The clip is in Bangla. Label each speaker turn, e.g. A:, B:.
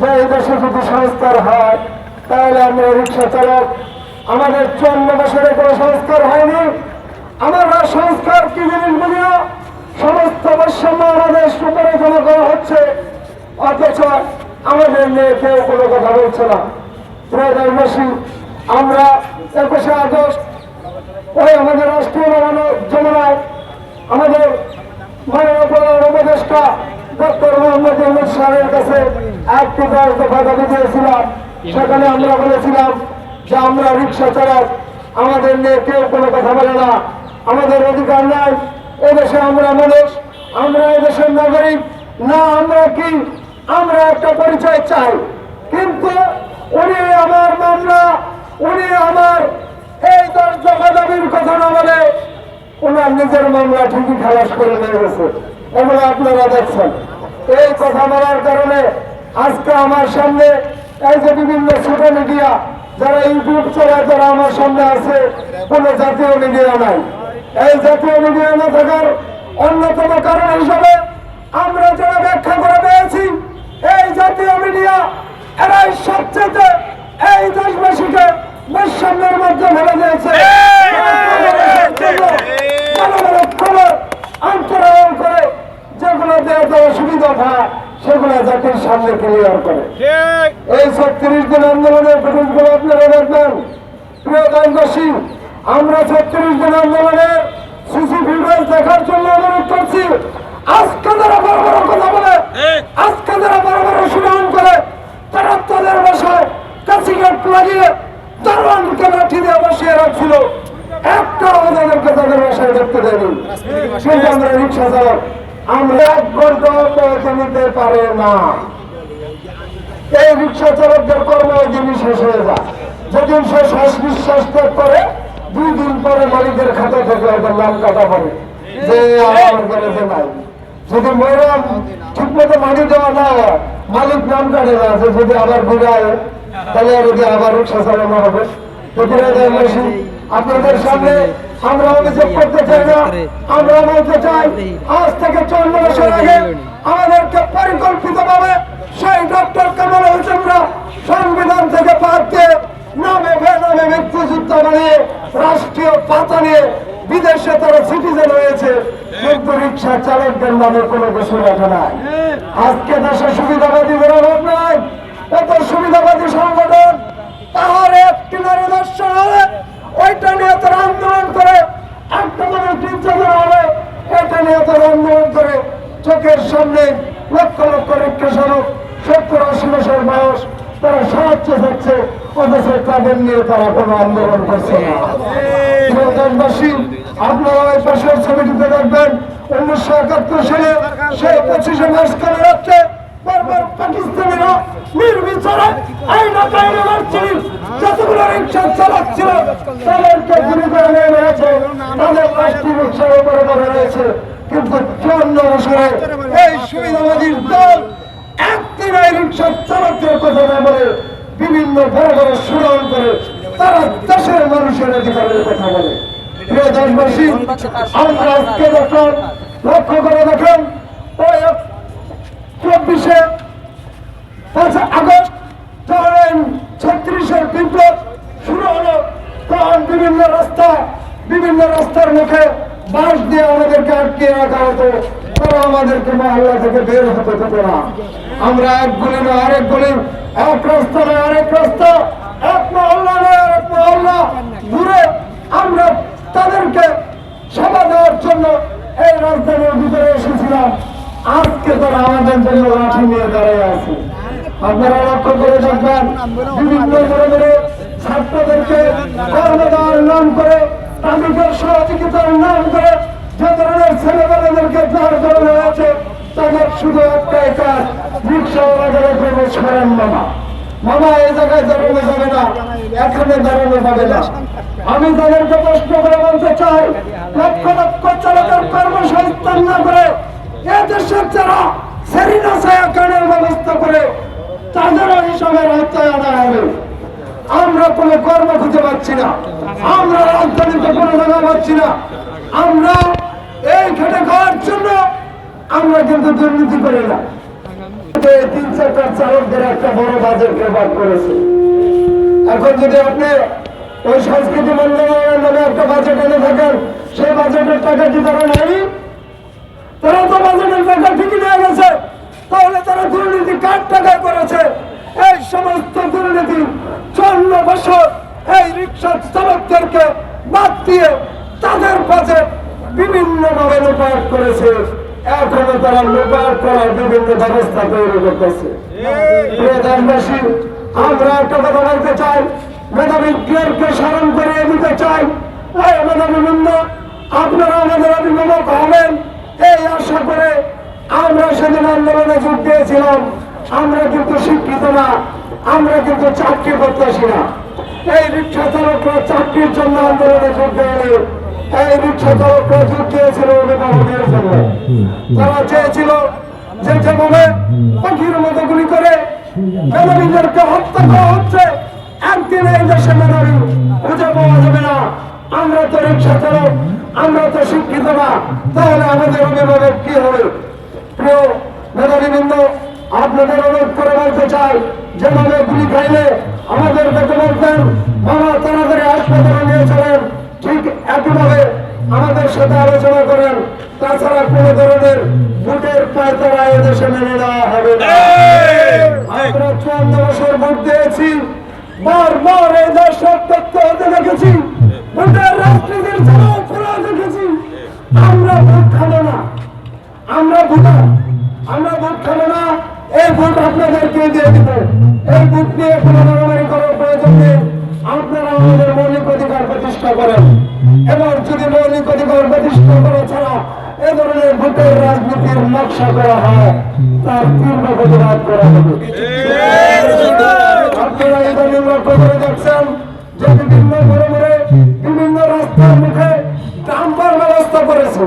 A: যে এই দেশে যদি সংস্কার হয়, তাহলে আমরা রিক্সা চালক আমাদের চুয়ান্ন বছরে কোনো সংস্কার হয়নি। আমরা সংস্কার কি জিনিস না সমস্ত বৈষম্য আমাদের উপরে জমা করা হচ্ছে। অথচ আমাদের নিয়ে কেউ কোনো কথা বলছে না। প্রধানবাসী আমরা একুশে আগস্ট ওই আমাদের রাষ্ট্রীয় যমুনায় আমাদের মাননীয় প্রধান উপদেষ্টা ইউনুস কাছে সেখানে আমরা বলেছিলাম যে আমরা রিক্সা চালক, আমাদের নিয়ে কেউ কোনো কথা বলে না। আমাদের অধিকার নাই, এদেশে আমরা মানুষ, আমরা এদেশের নাগরিক। না, আমরা কি? আমরা একটা পরিচয় চাই। কিন্তু উনি আমার মামলা, উনি আমার এই দশ দফা দাবির কথা না বলে ওনার নিজের মামলা ঠিকই খালাস করে নিয়ে গেছে। এগুলো আপনারা দেখছেন। এই কথা বলার কারণে আজকে আমার সামনে এই যে বিভিন্ন ছোট মিডিয়া যারা ইউটিউব চালায়, যারা আমার সামনে আছে, কোনো জাতীয় মিডিয়া নাই। এই জাতীয় মিডিয়া না থাকার অন্যতম কারণ হিসাবে আমরা যারা ব্যাখ্যা করে পেয়েছি, এই জাতীয় মিডিয়া এরাই সবচেয়ে এই দেশবাসীকে বৈষম্যের মধ্যে ফেলে দিয়েছে জনগণের খবর অন্তরায়ন করে যেগুলো দেওয়া দেওয়া সুবিধা হয় সেগুলো জাতির সামনে ক্লিয়ার করে। এই ছত্রিশ দিন আন্দোলনের ফুটেজগুলো আপনারা দেখবেন প্রিয় দেশবাসী আমরা ছত্রিশ দিন আন্দোলনের সিসি ভিডিও দেখার জন্য অনুরোধ করছি আজকে যারা বড় বড় কথা বলে আজকে যারা বড় বড় সুনাম করে তারা তাদের বাসায় লাগিয়ে দারোয়ানকে লাঠি দিয়ে বসিয়ে রাখছিল। একটা আমাদেরকে তাদের বাসায় দেখতে দেয়নি। কিন্তু আমরা রিক্সা চালক রিক্সা শ্বাস নিঃশ্বাস পরে মালিকের খাতা থেকে নাম কাটা পড়ে। যে নাই। যদি ময়রাম ঠিক মতো মাটি দেওয়া না মালিক নাম কাটে না। যদি আবার ঘুরে আয়, তাহলে যদি আবার রিক্সা চালানো হবে। মাসি আপনাদের সামনে আমরা অভিযোগ করতে চাই না। আমরা বলতে চাই, আজ থেকে চল্লিশ বছর আগে আমাদেরকে পরিকল্পিত ভাবে সেই ডক্টর কামাল হোসেনরা সংবিধান থেকে পারকে নামে বেনামে মৃত্যুযুদ্ধ বানিয়ে রাষ্ট্রীয় পাতা নিয়ে বিদেশে তারা সিটিজেন হয়েছে। কিন্তু রিক্সা চালকদের নামে কোনো কিছু লেখা নাই। আজকে দেশে সুবিধাবাদীদের অভাব নাই। এত সুবিধাবাদী সংগঠন, তাহার একটি নারী দর্শন হবে। ওইটা নিয়ে তারা আন্দোলন করে মানে চিন্তা হবে এটা নিয়ে তারা আন্দোলন করে। চোখের সামনে লক্ষ লক্ষ রিক্সা চালক, সত্তর আশি বছর বয়স, তারা সাহায্য হচ্ছে অথচ তাদের নিয়ে তারা কোনো আন্দোলন করছে না। দেশবাসী, আপনারা ওই পাশের ছবিটিতে দেখবেন, উনিশশো একাত্তর সালে সেই পঁচিশে মার্চ করে রাখছে বারবার পাকিস্তানিরা নির্বিচারে আইনা কায়না মারছিল, যতগুলো রিক্সা চালাচ্ছিল, তাদেরকে গুলি করে নিয়ে রয়েছে তাদের পাঁচটি রিক্সার উপরে ধরে রয়েছে কিন্তু চুয়ান্ন বছরে এই সুবিধাবাদীর দল একদিন এই রিক্সা চালকদের কথা বলে বিভিন্ন বড় বড় সুনাম করে তারা দেশের মানুষের অধিকারের কথা বলে। প্রিয় দেশবাসী, আমরা আজকে দেখুন লক্ষ্য করে দেখেন, ওই চব্বিশে আগস্ট ছত্রিশের বিপ্লব শুরু হলো। তখন বিভিন্ন রাস্তা, বিভিন্ন রাস্তার মুখে বাস দিয়ে আমাদেরকে আটকে রাখা হতো। তারা আমাদেরকে মহল্লা থেকে বের হতে হতো না। আমরা এক গুলি না আরেক গুলি এক রাস্তা না আরেক রাস্তা এক মহল্লা না আরেক মহল্লা ঘুরে আমরা তাদেরকে সেবা দেওয়ার জন্য এই রাজধানীর ভিতরে এসেছিলাম আজকে তারা আমাদের জন্য লাঠি নিয়ে দাঁড়িয়ে আছে আপনারা লক্ষ্য করে দেখবেন বিভিন্ন ছাত্রদেরকে কর্ম দেওয়ার নাম করে, তাদেরকে সহযোগিতার নাম করে যে ধরনের ছেলেমেয়েদেরকে দাঁড় করানো হয়েছে, তাদের শুধু একটাই কাজ রিক্সাওয়ালাদের প্রবেশ করেন মামা। মামা, এই জায়গায় দাঁড়ানো যাবে না এখানে দাঁড়ানো যাবে না। আমি তাদেরকে প্রশ্ন করে বলতে চাই, লক্ষ লক্ষ চালকের কর্মসংস্থান না করে এদেশের যারা সেরিনা ছায়া কানের ব্যবস্থা করে তাদেরও আনা হবে। আমরা কর্ম খুঁজে পাচ্ছি না। আমরা রাজধানীতে কোনো পাচ্ছি না। আমরা এই খেটে খাওয়ার জন্য আমরা কিন্তু দুর্নীতি করি না। তিন চারটার চালকদের একটা বড় বাজেট প্রভাব করেছে। এখন যদি আপনি ওই সংস্কৃতি মন্ত্রণালয়ের নামে একটা বাজেট এনে থাকেন, সেই বাজেটের টাকা কি তারা নেই তারা তো বাজেটের টাকা ঠিকই নিয়ে গেছে তাহলে তারা দুর্নীতি কার টাকায় করেছে এই সমস্ত দুর্নীতি চন্ন বছর এই রিক্সা চালকদেরকে বাদ দিয়ে তাদের বাজেট বিভিন্নভাবে লুপাট করেছে। এখনও তারা লুপাট করার বিভিন্ন ব্যবস্থা তৈরি করতেছে। দেশবাসী, আমরা একটা কথা বলতে চাই। মেধাবী জ্ঞানকে স্মরণ করিয়ে দিতে চাই। এই মেধাবী বৃন্দ, আপনারা আমাদের অভিভাবক হবেন। এই আশা করে আমরা সেদিন আন্দোলনে যোগ দিয়েছিলাম। আমরা কিন্তু শিক্ষিত না, আমরা কিন্তু চাকরি করতেছি না। এই রিক্সা চালকরা চাকরির জন্য আন্দোলনে যোগ দেয়নি। এই অভিভাবকের জন্য তারা চেয়েছিল যে যেভাবে পাখির মতো গুলি করে মেধাবীদেরকে হত্যা করা হচ্ছে একদিন এই দেশে মেধাবী খুঁজে পাওয়া যাবে না। আমরা তো রিক্সা চালক আমরা তো শিক্ষিত না। তাহলে আমাদের অভিভাবক কি হবে? প্রিয় মেধাবীবৃন্দ আপনাদের অনুরোধ করে বলতে চাই যেভাবে গুলি খাইলে আমাদের দেখে বলতেন বাবা তাড়াতাড়ি হাসপাতালে নিয়ে চলেন। ঠিক একইভাবে আমাদের সাথে আলোচনা করেন। তাছাড়া কোনো ধরনের ভোটের পায়তারা এদেশে মেনে নেওয়া হবে না। আমরা চুয়ান্ন বছর ভোট দিয়েছি। বারবার এই দেশ রক্তাক্ত হতে দেখেছি। ভোটের রাজনীতির ফেরা দেখেছি। আমরা ভোট খাব না। আমরা ভোটার। আমরা ভোট খাব না। এই ভোট আপনাদেরকে দিয়ে দিব। এই ভোট নিয়ে কোনো মারামারি করার প্রয়োজন নেই। আপনারা আমাদের মৌলিক অধিকার প্রতিষ্ঠা করেন। এবং যদি মৌলিক অধিকার প্রতিষ্ঠা করা ছাড়া এ ধরনের ভোটের রাজনীতির নকশা করা হয়, তার তীব্র প্রতিবাদ করা হবে। আপনারা ইদানিং লক্ষ্য করে দেখছেন যে বিভিন্ন মোড়ে বিভিন্ন রাস্তার মুখে ডাম্পার ব্যবস্থা করেছে।